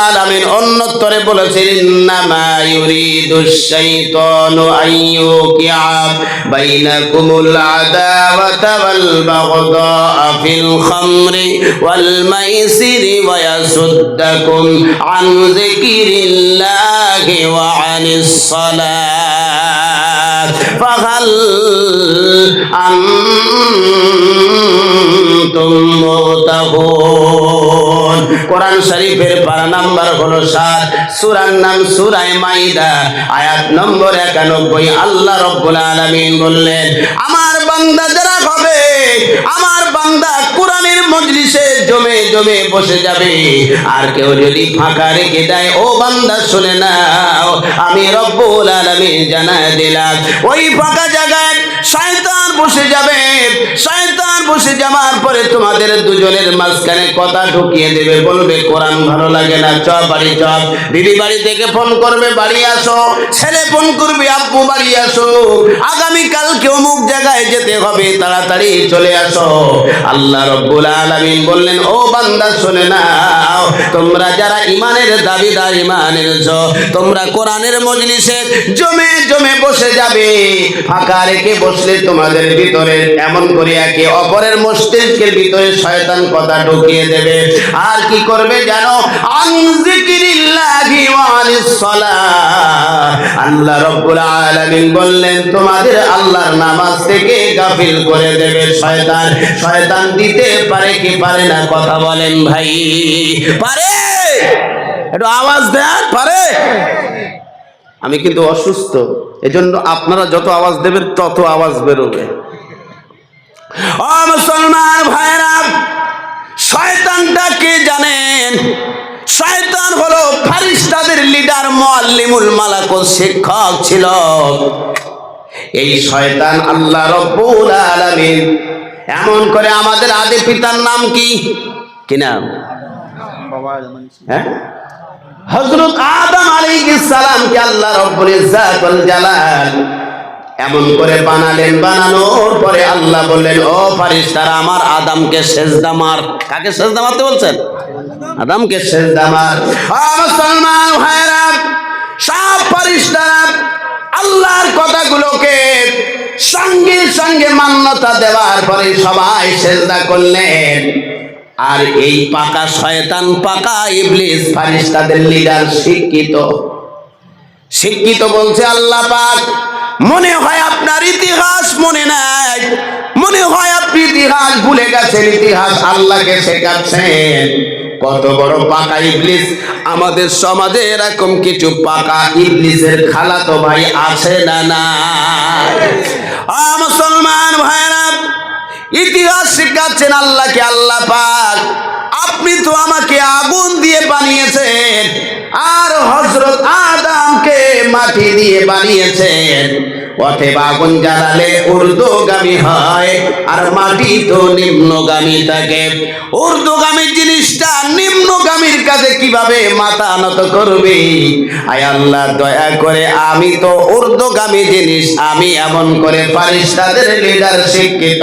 আলামিন অন্যত্তরে বলেছেন, ইন্নামা ইউরিদুশ শাইতানু আইয়ুকিআ বাইনাকুমুল আদাওয়াতা ওয়াল বাগদা ফিল খামরি ওয়াল মাইসিরি ওয়া কোরআন শরীফের পারা নাম্বার হলো নাম মাইদা। আয়াত নম্বর একানব্বই, আল্লাহ রব্বুল আলামিন বললেন, আমার বান্দা যারা হবে, আমার বান্দা কোরআনের মজলিসে জমে জমে বসে যাবে। আর কেউ যদি ফাঁকা রেখে দেয়, ও বান্দা শুনে নাও, আমি রব্বুল আলামিন জানায় দিলাম। ওই ফাঁকা জায়গায় বসে যাবে। শয়তান বসে যাওয়ার পরে তোমাদের দুজনের মাঝখানে কথা ঢুকিয়ে দেবে, বলবে, কোরআন ভালো লাগে না, চ, বাড়ি, চ। দিদি বাড়ি থেকে ফোন করবে, বাড়ি আসো। ছেলে ফোন করবে, আব্বু বাড়ি আসো। আগামী কালকে অমুক জায়গায় যেতে হবে, তাড়াতাড়ি চলে আসো। আল্লাহ রব্বুল আলামিন বললেন, ও বান্দা, শুনে নাও তোমরা যারা ইমানের দাবিদার ইমানের জ তোমরা কোরআনের মজলিসে জমে জমে বসে যাবে। ফাঁকা রেখে বসলে তোমাদের ভিতরে এমন করে একে অপরের মস্তিষ্কের ভিতরে শয়তান কথা ঢুকিয়ে দেবে? আর কি করবে জানো? আল্লাহ রব্বুল বললেন, তোমাদের আল্লাহর নামাজ থেকে গাফিল করে দেবে শয়তান। শয়তান দিতে পারে কি পারে না কথা বলেন ভাই। পারে? একটু আওয়াজ দেন, পারে? আমি কিন্তু অসুস্থ এজন্য আপনারা যত আওয়াজ দেবেন তত আওয়াজ বেরোবে ও মুসলমান ভাইরা শয়তানটা কে জানেন শয়তান হলো ফারিস্তাদের লিডার মুআল্লিমুল মালাকুল শিক্ষক ছিল এই শয়তান আল্লাহ রব্বুল আলামিন এমন করে আমাদের আদি পিতার নাম কি কি নাম হ্যাঁ হযরত আদম আলাইহিস সালাম কে আল্লাহ রব্বুল ইজ্জাত ওয়াল জালাল এমন করে বানালেন। বানানোর পরে আল্লাহ বললেন, ও ফারিস্তারা আমার আদমকে সেজদা মার। কাকে সেজদা মারতে বলছেন? আদমকে সেজদা মার। ও মুসলমান ভাইরা সব ফারিস্তারা আল্লাহর কথাগুলোকে সঙ্গে সঙ্গে মান্যতা দেওয়ার পরে সবাই সেজদা করলেন। আর এই পাকা শয়তান, পাকা ইবলিস, ফারিস্তাদের লিডার শিক্ষিত। শিক্ষিত বলছে আল্লাহ পাক, মনে হয় আপনার ইতিহাস মনে নাই। মনে হয় আপনি ইতিহাস ভুলে গেছেন, ইতিহাস আল্লাহকে শেখাচ্ছেন। কত বড় পাকা ইবলিস। আমাদের সমাজে এরকম কিছু পাকা ইবলিসের খালাতো ভাই আছে না না মুসলমান ভাইরা ইতিহাস শিখাচ্ছেন আল্লাহকে আল্লাহ পাক। আপনি তো আমাকে আগুন দিয়ে বানিয়েছেন, আর হজরত আদমকে মাটি দিয়ে বানিয়েছেন। আগুন জ্বালালে হয়, আর মাটি তো নিম্নগামী থাকে। জিনিসটা নিম্নগামীর কাছে কীভাবে মাথা নত করবে? আয় আল্লাহ, দয়া করে আমি তো ঊর্ধ্বগামী জিনিস, আমি এমন করে ফারিস্তাদের লিডার শিক্ষিত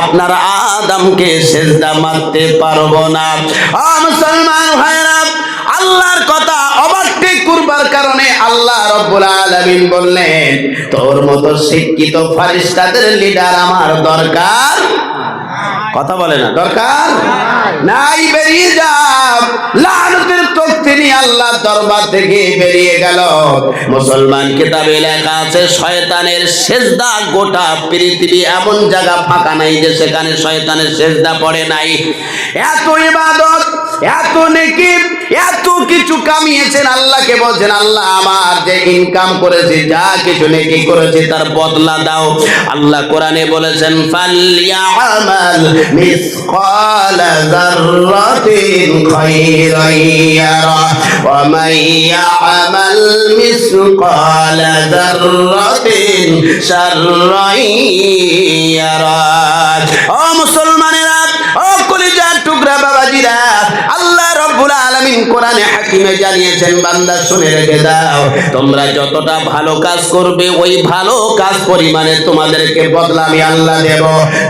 আপনার আদমকে সেজদা মারতে পারব না মুসলমান ভাইরা আল্লাহর কথা অবাক্যে করবার কারণে আল্লাহ রব্বুল আলামিন বললেন, তোর মতো শিক্ষিত ফারিস্তাদের লিডার আমার দরকার। কথা বলে না। দরকার? নাই বেরিয়ে যাও লানতের নিয়ে আল্লাহ দরবার থেকে বেরিয়ে গেল। মুসলমান কিতাবে লেখা আছে, শয়তানের সেজদা গোটা পৃথিবী এমন জায়গা ফাঁকা নাই যে সেখানে শয়তানের সেজদা পড়ে নাই। এত ইবাদত এত নেকি, এত কিছু কামিয়েছেন আল্লাহকে বলছেন, আল্লাহ, আমার যে ইনকাম করেছি, যা কিছু নেকি করেছি, তার বদলা দাও। আল্লাহ কোরআনে বলেছেন ফালিয়ামাল মিসকালা যাররাতিন খায়রান ইয়ারা, ওয়া মান ইয়ামাল মিসকালা যাররাতিন শাররান ইয়ারা। ও মুসলমানেরা, ও কলিজার টুকরা বাবাজিরা রব্বুল আলামিন কোরআনে হাকিমে জানিয়েছেন, বান্দা শুনে রেখে দাও, তোমরা যতটা ভালো কাজ করবে, ওই ভালো কাজ পরিমাণে তোমাদেরকে বদলা আমি আল্লাহ দেব।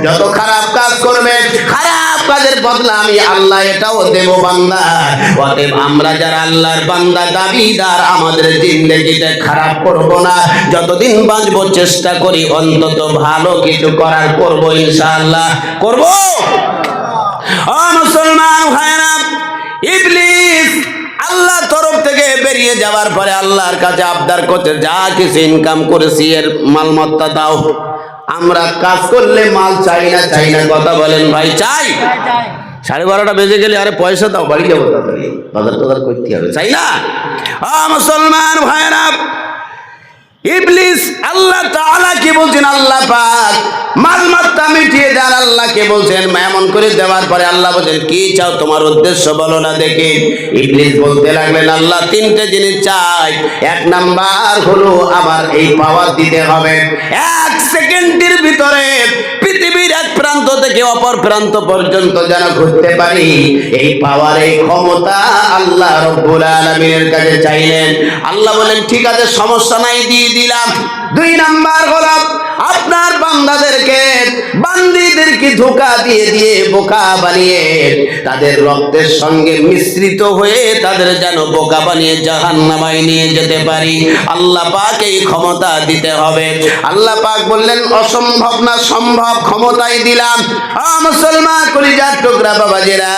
যত খারাপ কাজ করবে, খারাপ কাজের বদলা আমি আল্লাহ এটাও দেব, বান্দা। অতএব আমরা যারা আল্লাহর বান্দা, দাবিদার, আমাদের জিন্দগিতে খারাপ করব না। যতদিন বাঁচবো, চেষ্টা করি অন্তত ভালো কিছু করার করব, ইনশাআল্লাহ। করব? মুসলমান ভাইরা ইবলিস আল্লাহ তরফ থেকে বেরিয়ে যাওয়ার পরে আল্লাহর কাছে আবদার করছে যা কিছু ইনকাম করেছি এর মালমত্তা দাও। আমরা কাজ করলে মাল চাই না চাই না। কথা বলেন ভাই চাই। সাড়ে বারোটা বেজে গেলে আরে পয়সা দাও বাড়ি যাব বাজার টাজার করতে হবে। চাই না? ও মুসলমান ভাইরা ইবলিস আল্লাহ তাআলাকে বলছেন? আল্লাহ পাক মালমাত্তা মিটিয়ে দেন আল্লাহ কে বলছেন, এমন করে দেওয়ার পরে আল্লাহ বলছেন, কি চাও তোমার উদ্দেশ্য? বলো না দেখে। ইবলিস বলতে লাগলেন, আল্লাহ তিনটে জিনিস চাই। এক নাম্বার হলো, আমার এই পাওয়ার দিতে হবে। এক সেকেন্ডের ভিতরে প্রান্ত থেকে অপর প্রান্ত পর্যন্ত যেন ঘুরতে পারি, এই পাওয়ার, এই ক্ষমতা আল্লাহ রব্বুল আলামিনের কাছে চাইলেন। আল্লাহ বলেন, ঠিক আছে, সমস্যা নাই, দিয়ে দিলাম। দুই নাম্বার হলো আপনার বান্দাদেরকে, বান্দিদেরকে ধোকা দিয়ে দিয়ে বোকা বানিয়ে, তাদের রক্তের সঙ্গে মিশ্রিত হয়ে তাদের যেন বোকা বানিয়ে জাহান্নামায় নিয়ে যেতে পারি। আল্লাহ পাক এই ক্ষমতা দিতে হবে। আল্লাহ পাক বললেন, অসম্ভব না, সম্ভব, ক্ষমতাই দিলাম। মুসলমান কলিজার টুকরা বাবাজিরা,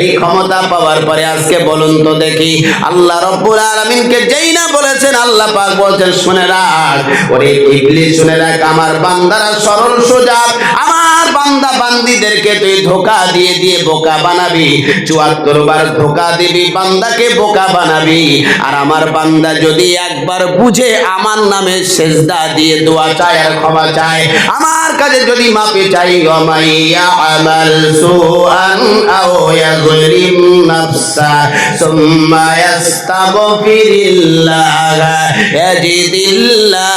এই ক্ষমতা পাওয়ার পরে আজকে বলুন তো দেখি, আল্লাহ রব্বুল আলামিনকে যেই না বলেছেন, আল্লাহ পাক বলছেন, শুনে রাখ। ওরে ইবলিস, শুনে রাখ। আমার বান্দারা সরল সোজা। আমার বান্দা বান্দিদেরকে তুই ধোকা দিয়ে দিয়ে বোকা বানাবি। চুয়াত্তর বার ধোকা দিবি, বান্দাকে বোকা বানাবি। আর আমার বান্দা যদি একবার বুঝে আমার নামে সেজদা দিয়ে দোয়া চায় আর ক্ষমা চায়, আমার কাছে যদি মাপে চাই, অমাইয়া আমাল সুআন আও ইয়াযলিম নাফসা, সুম্মা ইয়াস্তাগফিরিল্লাহ, ইয়াজিদিল্লাহ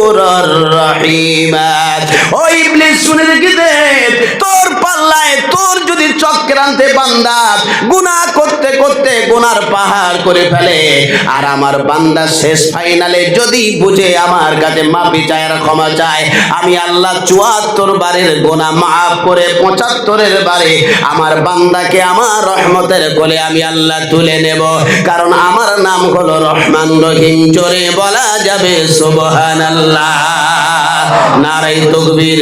গফুরুর রহিমা। ও ইবলিস শুনে রেখে দে পাল্লায় তোর যদি চক্রান্তে বান্দা গুনাহ করতে করতে গুনার পাহাড় করে ফেলে, আর আমার বান্দা শেষ ফাইনালে যদি বুঝে আমার কাছে মাপি চায় আর ক্ষমা চায়, আমি আল্লাহ চুয়াত্তর বারের গোনা মাফ করে পঁচাত্তরের বারে আমার বান্দাকে আমার রহমতের কোলে আমি আল্লাহ তুলে নেব। কারণ আমার নাম হলো রহমান রহিম, জোরে বলা যাবে সুবহান আল্লাহ নারাই তকবীর।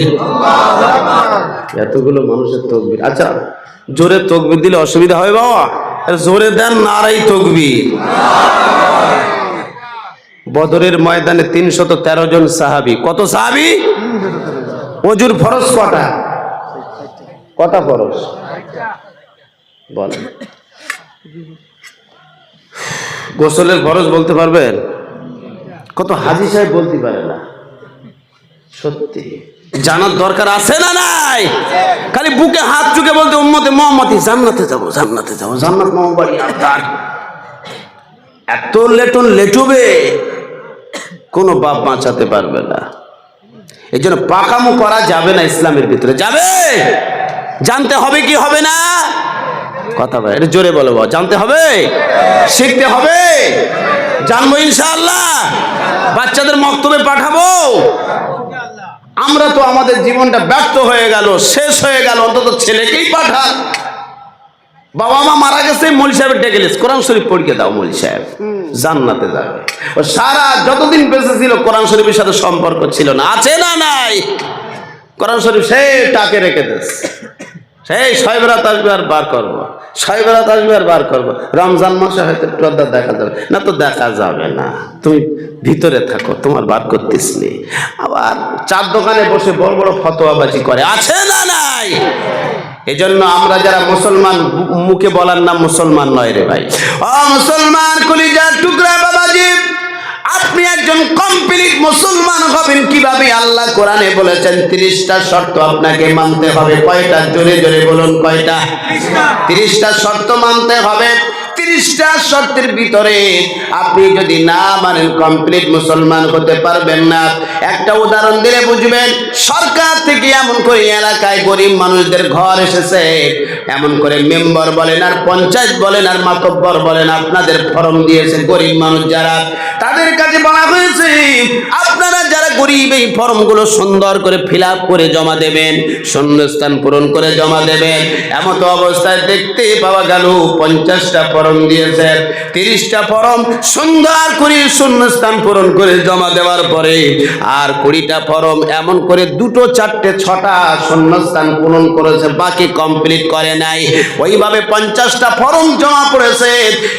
এতগুলো মানুষের তকবীর। আচ্ছা জোরে তকবীর দিলে অসুবিধা হয় বাবা? জোরে দেন নারাই তকবীর। বদরের ময়দানে তিনশত তেরো জন সাহাবি। কত সাহাবি? অজুর ফরজ কটা? কটা ফরজ? বল। গোসলের ফরজ বলতে পারবেন? কত হাজি সাহেব বলতে পারে না। সত্যি। জানার দরকার আছে না নাই? খালি বুকে হাত চুকে বলতে উম্মতে মোহাম্মতি জান্নাতে যাব জান্নাতে যাব, জান্নাত তার। এত লেটন লেটুবে, কোনো বাপ বাঁচাতে পারবে না। এই জন্য পাকামো করা যাবে না ইসলামের ভিতরে। যাবে? জানতে হবে কি হবে না? কথা বলে, এটা জোরে বলো, জানতে হবে? শিখতে হবে? জানব ইনশাআল্লাহ। বাচ্চাদের মক্তবে পাঠাবো। আমরা তো আমাদের জীবনটা ব্যর্থ হয়ে গেল, শেষ হয়ে গেল, অন্তত ছেলেকেই পাঠান। বাবা মা মারা গেছে, মলি সাহেবের ডেকে লিস কোরআন শরীফ পড়িয়ে দাও মলি সাহেব। জান্নাতে যাবে। ও সারা যতদিন বেঁচে ছিল, কোরআন শরীফের সাথে সম্পর্ক ছিল না। আছে না নাই? কোরআন শরীফ সে টাকে রেখে দিস। সেই ছয় আসবে আর বার করব। ছয় আসবে আর বার করব। রমজান মাসে হয়তো একটু দেখা যাবে। না তো দেখা যাবে না। তুমি ভিতরে থাকো, তোমার বার করতিস নি। আবার চার দোকানে বসে বড় বড় ফতোয়াবাজি করে। আছে না নাই? এজন্য আমরা যারা মুসলমান, মুখে বলার নাম মুসলমান নয় রে ভাই। ও মুসলমান, কলিজার টুকরা বাবাজি। আপনি একজন কমপ্লিট মুসলমান হবেন কীভাবে আল্লাহ কোরআনে বলেছেন তিরিশটা শর্ত আপনাকে মানতে হবে। কয়টা? জোরে জোরে বলুন কয়টা? তিরিশটা। শর্ত মানতে হবে। তিরিশটা শর্তের ভিতরে আপনি যদি না মানেন কমপ্লিট মুসলমান হতে পারবেন না। একটা উদাহরণ দিলে বুঝবেন সরকার থেকে এমন করে এলাকায় গরিব মানুষদের ঘর এসেছে এমন করে মেম্বার বলেন আর পঞ্চায়েত বলেন আর মাতব্বর বলেন, আপনাদের ফর্ম দিয়েছে গরিব মানুষ যারা, তাদের কাছে বলা হয়েছে, আপনারা যারা গরিব এই ফর্মগুলো সুন্দর করে ফিল করে জমা দেবেন, শূন্যস্থান পূরণ করে জমা দেবেন, এমত অবস্থায় দেখতে পাওয়া গেল, পঞ্চাশটা ফর্ম দিয়েছে তিরিশটা ফর্ম সুন্দর করে শূন্যস্থান পূরণ করে জমা দেওয়ার পরে আর কুড়িটা ফর্ম এমন করে দুটো, চারটে, ছটা শূন্যস্থান পূরণ করেছে, বাকি কমপ্লিট করে নাই। ওইভাবে পঞ্চাশটা ফর্ম জমা পড়েছে।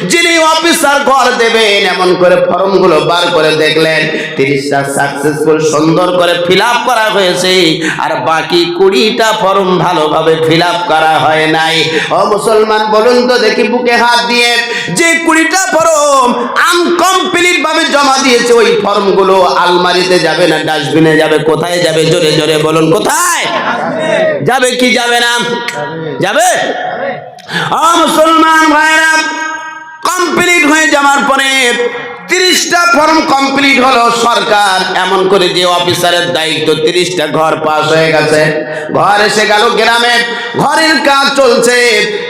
যিনি অফিসার ঘর দেবেন, এমন করে ফর্মগুলো বার করে দেখলেন, তিরিশটা সাকসেসফুল সুন্দর করে ফিল করা হয়েছে। আর বাকি কুড়িটা ফর্ম ভালোভাবে ফিল করা হয় নাই। ও মুসলমান, বলুন তো দেখি বুকে হাত দিয়ে। যে কুড়িটা ফর্ম আনকমপ্লিট ভাবে জমা দিয়েছে, ওই ফর্মগুলো আলমারিতে যাবে না, ডাস্টবিনে যাবে, কোথায় যাবে? জোরে জোরে বলুন, কোথায়? যাবে কি যাবে না? যাবে? মুসলমান ভাইরা কমপ্লিট হয়ে যাওয়ার পরে তিরিশটা ফর্ম কমপ্লিট হলো সরকার। এমন করে যে অফিসারের দায়িত্ব তিরিশটা ঘর পাস হয়ে গেছে। ঘর এসে গেল গ্রামে। ঘরের কাজ চলছে।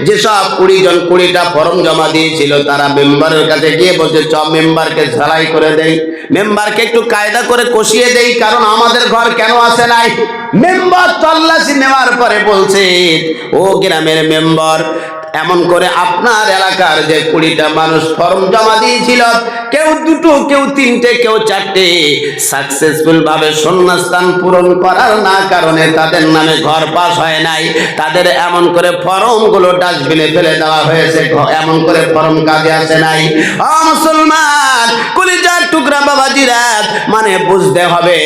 যেসব কুড়ি জন কুড়িটা ফর্ম জমা দিয়েছিল, তারা মেম্বারের কাছে গিয়ে বলছে চ মেম্বারকে ঝালাই করে দেই। মেম্বারকে একটু কায়দা করে কষিয়ে দেই, কারণ আমাদের ঘর কেন আসে নাই? মেম্বার তল্লাশি নেওয়ার পরে বলছে, ও গ্রামের মেম্বার এমন করে আপনার এলাকার যে কুড়িটা মানুষ ফর্ম জমা দিয়েছিল, কেউ দুটো, কেউ তিনটে, কেউ চারটে সাকসেসফুল ভাবে শূন্যস্থান পূরণ করার না কারণে তাদের নামে ঘর পাস হয় নাই। তাদের এমন করে ফর্মগুলো ডাস্টবিনে ফেলে দেওয়া হয়েছে, এমন করে ফর্ম কাজে আসে নাই। মুসলমান, কুলিজার টুকরা বাবাজিরা মানে বুঝতে হবে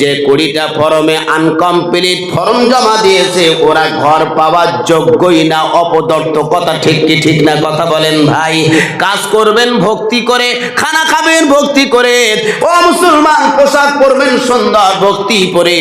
যে কুড়িটা ফর্মে আনকমপ্লিট ফর্ম জমা দিয়েছে, ওরা ঘর পাওয়ার যোগ্যই না, অপদর্থ কথা ঠিক কি ঠিক না কথা বলেন ভাই। কাজ করবেন, ভক্তি করে, খানা খাবেন, ভক্তি করে। ও মুসলমান, পোশাক পরবেন সুন্দর ভক্তি পরে।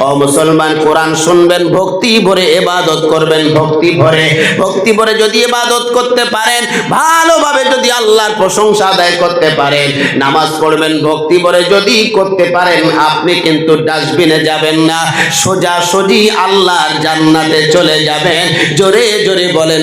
ও মুসলমান, কোরআন শুনবেন, ভক্তি ভরে, এবাদত করবেন, ভক্তি ভরে। ভক্তি ভরে যদি এবাদত করতে পারেন, ভালোভাবে যদি আল্লাহর প্রশংসা আদায় করতে পারেন, নামাজ পড়বেন, ভক্তি ভরে যদি করতে পারেন, আপনি কিন্তু ডাস্টবিনে যাবেন না। সোজা সোজি আল্লাহর জান্নাতে চলে যাবেন। জোরে জোরে বলেন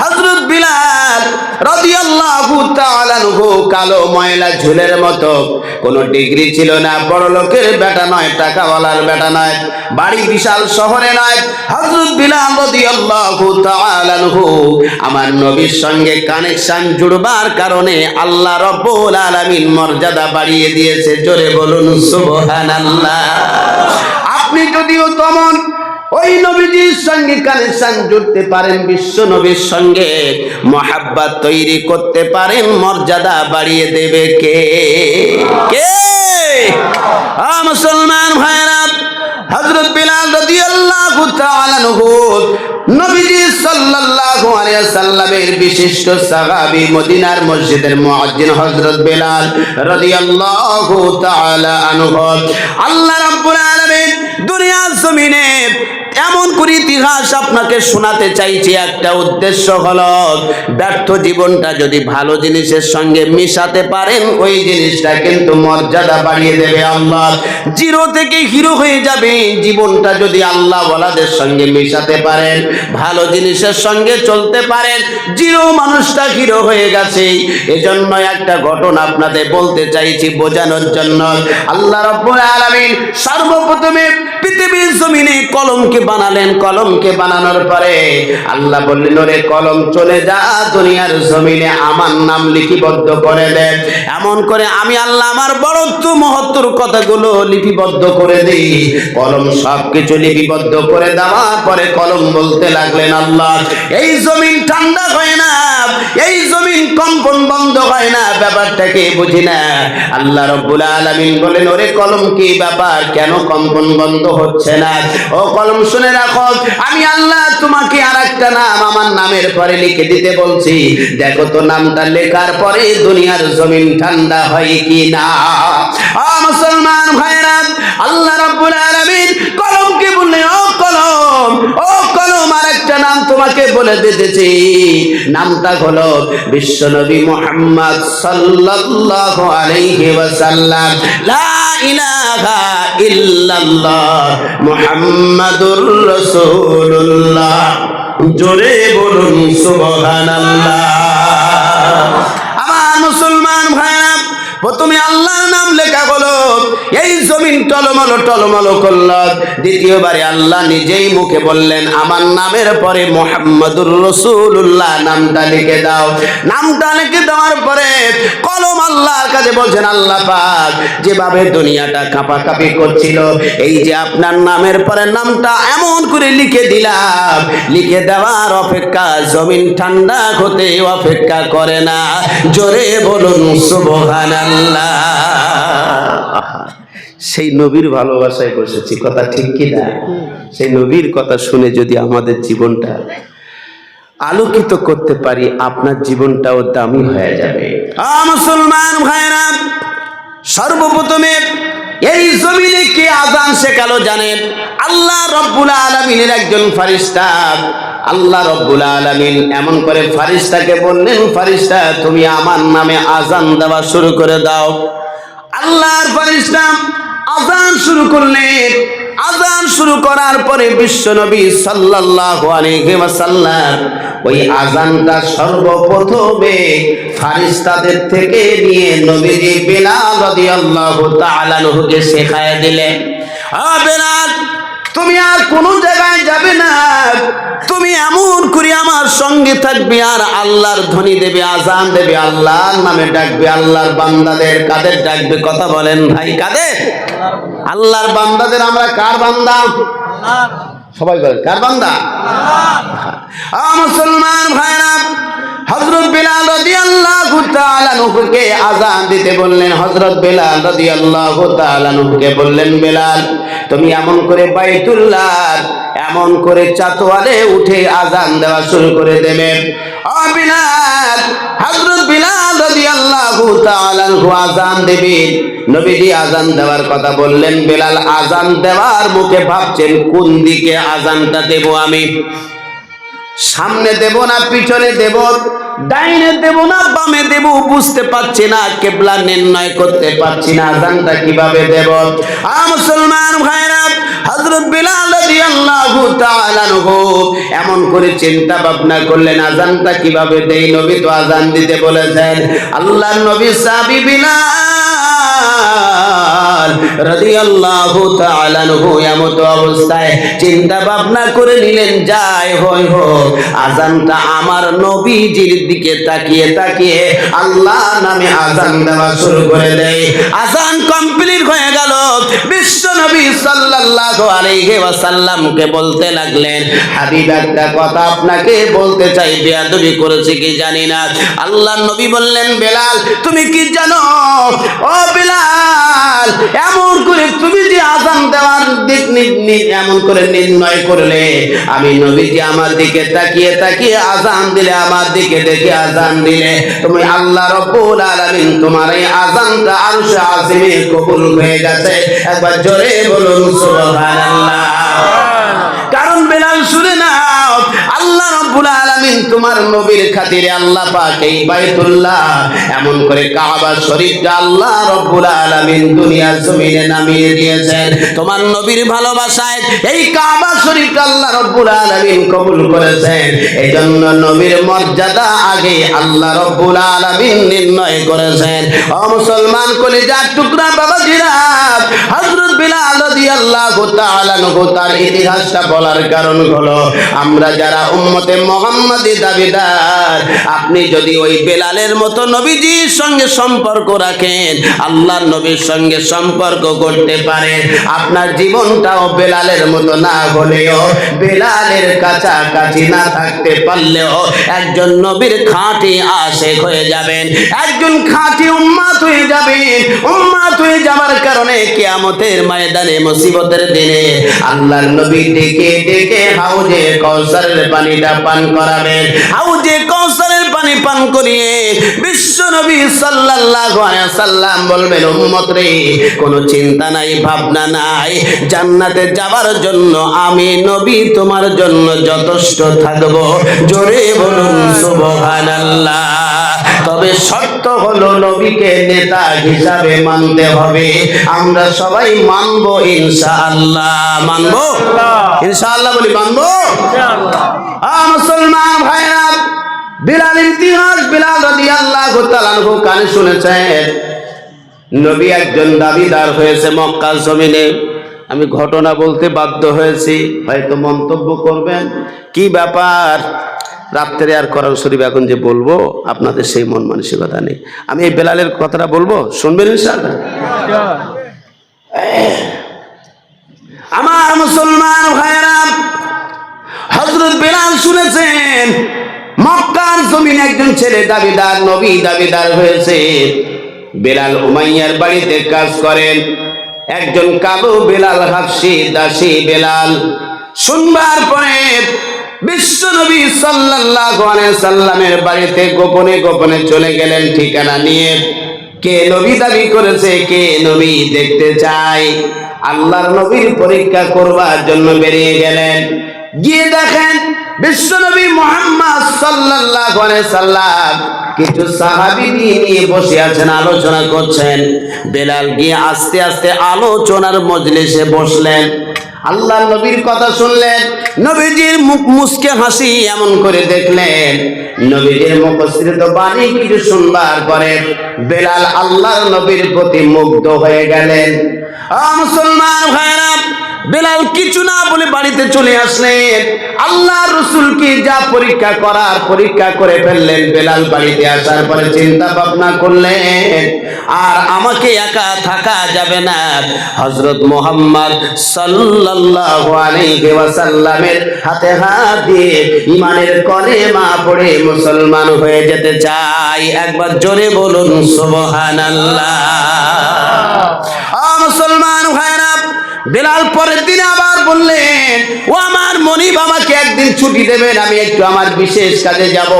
হযরত বিলাল রাদিয়াল্লাহু তাআলা কালো ময়লা ঝুলের মতো। কোনো ডিগ্রি ছিল না, বড় লোকের বেটা নয়, টাকাওয়ালার বেটা নয়, বাড়ি বিশাল শহরে নয়। হযরত বিলাল রাদিয়াল্লাহু তাআলা আমার নবীর সঙ্গে কানেকশন জুড়বার কারণে আল্লাহ রব্বুল আলামিন মর্যাদা বাড়িয়ে দিয়েছে। জোরে বলুন, সুবহানাল্লাহ। আপনি যদিও তমন ওই নবীজির সঙ্গে কানেকশন জুড়তে পারেন, বিশ্ব নবীর সঙ্গে মহাব্বাত তৈরি করতে পারেন, মর্যাদা বাড়িয়ে দেবে কে? কে? মুসলমান ভাইরা হযরত বিলাল রাদিয়াল্লাহু তাআলা আনহু, নবীজি সাল্লাল্লাহু আলাইহি সাল্লামের বিশিষ্ট সাহাবী মদিনার মসজিদের মুয়াজ্জিন হযরত বিলাল রাদিয়াল্লাহু তাআলা আনহু। আল্লাহ রাব্বুল আলামিন দুনিয়ার জমিনে এমন করে ইতিহাস আপনাকে শোনাতে চাইছি, একটা উদ্দেশ্য হলো, ব্যর্থ জীবনটা যদি ভালো জিনিসের সঙ্গে মিশাতে পারেন, ওই জিনিসটা কিন্তু মর্যাদা বাড়িয়ে দেবে আল্লাহ। জিরো থেকে হিরো হয়ে যাবে জীবনটা যদি আল্লাহ ওয়ালাদের সঙ্গে মিশাতে পারেন, ভালো জিনিসের সঙ্গে চলতে পারেন। জিরো মানুষটা হিরো হয়ে গেছে। এজন্য একটা ঘটনা আপনাদের বলতে চাইছি বোঝানোর জন্য। আল্লাহ রব্বুল আলামিন সর্বপ্রথমে পৃথিবীর জমিনে কলমকে বানালেন কলমকে বানানোর পরে আল্লাহ বললেন, ওরে কলম চলে যা, দুনিয়ার জমিনে আমার নাম লিপিবদ্ধ করে দে। এমন করে আমি আল্লাহ আমার বড়ত্ব মহত্তর কথাগুলো লিপিবদ্ধ করে দিই। কলম সব কিছু লিপিবদ্ধ করে দেওয়ার পরে কলম বলতে লাগলেন, আল্লাহ, এই জমিন ঠান্ডা হয় না, এই জমিন কম্পন বন্ধ হয় না ব্যাপারটাকে বুঝি না? আল্লাহ রব্বুল আলামিন বলেন ওরে কলম কি ব্যাপার? কেন কম্পন বন্ধ হচ্ছে না? ও কলম শুনে রাখো, আমি আল্লাহ তোমাকে আর একটা নাম আমার নামের পরে লিখে দিতে বলছি। দেখো তো নামটা লেখার পরে দুনিয়ার জমিন ঠান্ডা হয় কি না মুসলমান ভাইরা আল্লাহ রাব্বুল আলামিন কলমকে বললে ও কলম ও কলম আর একটা নাম তোমাকে বলে দিতেছি। নামটা হলো বিশ্বনবী মুহাম্মদ সাল্লাল্লাহু আলাইহি ওয়াসাল্লাম। লা ইলাহা ইল্লাল্লাহ মুহাম্মাদুর রাসূলুল্লাহ। জোরে বলুন, সুবহানাল্লাহ। প্রথমে আল্লাহর নাম লেখা হলো, এই জমিন টলমলো টলমলো করল। দ্বিতীয়বারে আল্লাহ নিজেই মুখে বললেন, আমার নামের পরে মোহাম্মদুর রসুল্লাহ নামটা লিখে দাও। নামটা লিখে দেওয়ার পরে কলম আল্লাহর কাছে বলছেন, আল্লাহ পাক যেভাবে দুনিয়াটা কাঁপাকাঁপি করছিল, এই যে আপনার নামের পরে নামটা এমন করে লিখে দিলাম। লিখে দেওয়ার অপেক্ষা জমিন ঠান্ডা হতে অপেক্ষা করে না। জোরে বলুন, সুবহানাল্লাহ। সেই নবীর ভালোবাসায় বসেছি, কথা ঠিক কি না? সেই নবীর কথা শুনে যদি আমাদের জীবনটা আলোকিত করতে পারি, আপনার জীবনটাও দামি হয়ে যাবে। মুসলমান ভাইরা, সর্বপ্রথমে এই জমিনে কে আজান শেখালো জানেন? আল্লাহ রব্বুল আলমিনের একজন ফারিস্তা। আল্লাহ রব্বুল আলমিন এমন করে ফারিস্তাকে বললেন, ফারিস্তা, তুমি আমার নামে আজান দেওয়া শুরু করে দাও। আল্লাহর ফারিস্তা আজান শুরু করলেন। আজান শুরু করার পরে বিশ্ব নবী আলাইহি ওয়াসাল্লাম ওই আজানটা সর্বপ্রথমে ফারিস্তাদের থেকে নিয়ে নবীজি বেলাল রাদিয়াল্লাহু তাআলা আনহুকে শেখায় দিলেন, আ বেলাল, তুমি আর কোন জায়গায় যাবে না। তুমি এমন করে আমার সঙ্গে থাকবে, আর আল্লাহর ধ্বনি দেবে, আজান দেবে, আল্লাহর নামে ডাকবে, আল্লাহর বান্দাদের কাদের ডাকবে কথা বলেন ভাই, কাদের? আল্লাহর বান্দাদের আমরা কার বান্দা? সবাই বলেন কার বান্দা? মুসলমান ভাইরা, হযরত বিলাল রাদিয়াল্লাহু তাআলা নহুকে আযান দিতে বললেন, হযরত বিলাল রাদিয়াল্লাহু তাআলা নহুকে বললেন, বিলাল, তুমি এমন করে বাইতুল্লাহ, এমন করে চাতোয়ালে উঠে আজান দেওয়া শুরু করে দেবে। বিলাল, হযরত বিলাল তাআলা নহু আজান দেবেন নবীজি আজান দেওয়ার কথা বললেন। বেলাল আজান দেওয়ার মুখে ভাবছেন, কোন দিকে আজানটা দেব আমি? সামনে দেব না, পিছনে দেব? ডাইনে দেব না, বামে দেব, বুঝতে পারছি না, কেবলা নির্ণয় করতে পারছি না, আজানটা কীভাবে দেব? আ মুসলমান ভাইরা, হযরত বিলাল রাদিয়াল্লাহু তাআলা নহু এমন করে চিন্তা ভাবনা করলেন, আজানটা কীভাবে দেই? নবী তো আজান দিতে বলেছেন, আল্লাহর নবী সাহাবী বিলাল অবস্থায় চিন্তা ভাবনা করে নিলেন, যাই হোক আমার দিকে তাকিয়ে তাকিয়ে আল্লাহ নামে আজান দেওয়া শুরু করে দেয়। আজান নবী সাল্লাল্লাহু আলাইহি ওয়াসাল্লামকে বলতে লাগলেন, হাবিব, একটা কথা আপনাকে বলতে চাই, বেয়াদবি করেছে কি জানি না? আল্লাহ নবী বললেন, বেলাল, তুমি কি জানো? ও বেলাল, এমন করে তুমি যে আজান দেওয়ার দিক এমন করে নির্ণয় করলে, আমি নবীজি আমার দিকে তাকিয়ে তাকিয়ে আজান দিলে, আমার দিকে দেখে আজান দিলে, তুমি আল্লাহ রব্বুল আলামিন তোমার এই আজানটা আরশে আজিমে কবুল হয়ে গেছে। একবার জোরে বলুন সুবহানাল্লাহ। কারণ বেলাল শুনে নাও আল্লাহ রব্বুল আলামিন তোমার নবীর খাতিরে আল্লাহ পাক এই বাইতুল্লাহ এমন করে কাবা শরীফটা আল্লাহ রব্বুল আলামিন দুনিয়ার জমিনে নামিয়ে দিয়েছেন। তোমার নবীর ভালোবাসায় এই কাবা শরীফটা আল্লাহ রব্বুল আলামিন কবুল করেছেন। এই জন্য নবীর মর্যাদা আগে আল্লাহ রব্বুল আলামিন নির্ণয় করেছেন। ও মুসলমান কলিজার টুকরা বাবা বাবাজিরা, হযরত বিলাল রাদিয়াল্লাহু তাআলা তার ইতিহাসটা বলার কারণ হলো, আমরা যারা উম্মতে মুহাম্মাদী দাবিদার। আপনি যদি ওই বেলালের মতো নবীজির সঙ্গে সম্পর্ক রাখেন, আল্লাহর নবীর সঙ্গে সম্পর্ক করতে পারেন। আপনার জীবনটাও বেলালের মতো না হলেও, বেলালের কাছাকাছি না থাকতে পারলেও একজন নবীর খাঁটি আশেক হয়ে যাবেন। একজন খাঁটি উম্মাত হয়ে যাবেন। উম্মাত হয়ে যাওয়ার কারণে কিয়ামতের ময়দানে মুসিবতের দিনে আল্লাহর নবী ডেকে ডেকে হাউজে কৌসারের পানিটা পান করাবেন হাউজে কৌসারের পানি পান করিয়ে বিশ্ব নবী সাল্লাল্লাহু আলাইহি সাল্লাম বলবেন উম্মত রে কোনো চিন্তা নাই ভাবনা নাই। জান্নাতে যাবার জন্য আমি নবী তোমার জন্য যথেষ্ট থাকব। জোরে বলুন সুবহানাল্লাহ। তবে শর্ত হলো নবীকে নেতা হিসাবে মানতে হবে। আমরা সবাই মানবো ইনশাআল্লাহ। মানবো? ইনশাআল্লাহ। বলি মানবো? আ মুসলমান ভাইরা বিলাল ইতিহাস বিলাল রাদিয়াল্লাহু তাআলা আনহু কানে শুনেছেন নবী একজন দাবিদার হয়েছে মক্কা জমিনে। আমি ঘটনা বলতে বাধ্য হয়েছি হয়তো মন্তব্য করবেন। কি ব্যাপার? রাত্রে আর কোরআন শরীফ এখন যে বলব আপনাদের সেই মন মানসিকতা নেই। আমি এই বেলালের কথাটা বলব? শুনবেন আমার মুসলমান ভাইরা হজরত বেলাল শুনেছেন, মক্কার জমিন একজন ছেলে দাবিদার, নবী দাবিদার হয়েছে। বেলাল উমাইয়ার বাড়িতে কাজ করেন। একজন কালো বেলাল, হাফসি, দাসী বেলাল। শুনবার পরে বিশ্ব নবী সাল্লাল্লাহু আলাইহি সাল্লামের বাড়িতে গোপনে গোপনে চলে গেলেন ঠিকানা নিয়ে। কে নবী দাবি করেছে, কে নবী দেখতে চায়। আল্লাহর নবীর পরীক্ষা করবার জন্য বেরিয়ে গেলেন। গিয়ে দেখেন বিশ্বনবী মোহাম্মদ সাল্লাল্লাহু আলাইহি সাল্লাম কিছু সাহাবী নিয়ে বসে আছেন, আলোচনা করছেন। বেলাল গিয়ে আস্তে আস্তে আলোচনার মজলিসে বসলেন। আল্লাহ নবীর কথা শুনলেন, নবীজির মুখ মুসকে হাসি এমন করে দেখলেন। নবীজির মুখশ্রিত বাণী কিছু শুনবার পরে বেলাল আল্লাহর নবীর প্রতি মুগ্ধ হয়ে গেলেন। মুসলমান ভাইরা বেলাল কিছু না বলে বাড়িতে চলে আসলেন। আল্লাহ রসুলকে যা পরীক্ষা করার পরীক্ষা করে ফেললেন। বেলাল বাড়িতে আসার পরে চিন্তা ভাবনা করলেন, আর আমাকে একা থাকা যাবে না। হজরত মোহাম্মদ সাল্লাল্লাহু হাতে হাত দিয়ে ইমানের কলে মা পড়ে মুসলমান হয়ে যেতে চাই একবার জোরে বলুন, সুবহানাল্লাহ। আ মুসলমান ভাইরা বেলাল পরের দিন আবার বললেন, ও আমার মনিব আমাকে একদিন ছুটি দেবেন, আমি একটু আমার বিশেষ কাজে যাব।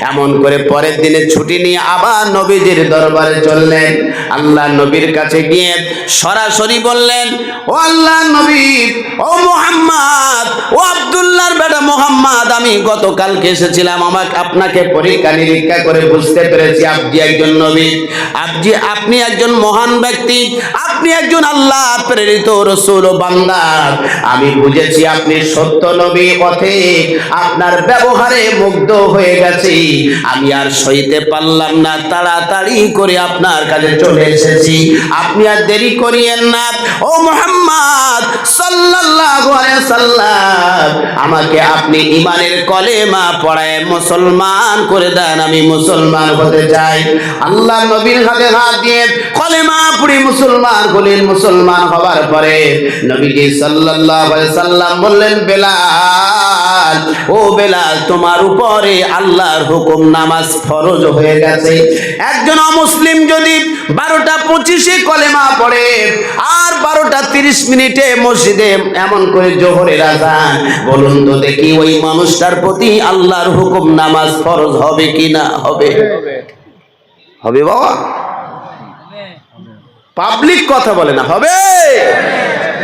এমন করে পরের দিনে ছুটি নিয়ে আবার নবীজির দরবারে চললেন। আল্লাহ নবীর কাছে গিয়ে সরাসরি বললেন, ও আল্লাহ নবী, ও মোহাম্মদ, ও আব্দুল্লাহর বেটা মোহাম্মদ, আমি গতকালকে এসেছিলাম, আমাকে আপনাকে পরীক্ষা নিরীক্ষা করে বুঝতে পেরেছি আপনি একজন নবী। আপনি আপনি একজন মহান ব্যক্তি, আপনি একজন আল্লাহ প্রেরিত রসুল বান্দা। আমি বুঝেছি আপনি সত্য নবী পথে আপনার ব্যবহারে মুগ্ধ হয়ে গেছি। আমি আর সইতে পারলাম না, তাড়াতাড়ি করে আপনার কাছে চলে এসেছি। আপনি আর দেরি করিয়েন না। ও মোহাম্মদ! আমাকে আপনি ইমানের কলেমা পড়ায় মুসলমান করে দেন, আমি মুসলমান হতে চাই। আল্লাহ নবীর হাতে হাত দিয়ে কলেমা পড়ে মুসলমান হলেন মুসলমান হবার পরে নবীজি সাল্লাল্লাহু সাল্লাম বললেন, বেলাল, ও বেলাল, তোমার উপরে আল্লাহর হুকুম নামাজ ফরজ হয়ে গেছে। একজন অমুসলিম যদি বারোটা পঁচিশে কলেমা পড়ে আর বারোটা তিরিশ মিনিটে মসজিদে এমন করে জোহরের আজান। বলুন তো দেখি ওই মানুষটার প্রতি আল্লাহর হুকুম নামাজ ফরজ হবে কি না হবে? হবে বাবা। পাবলিক কথা বলে না, হবে?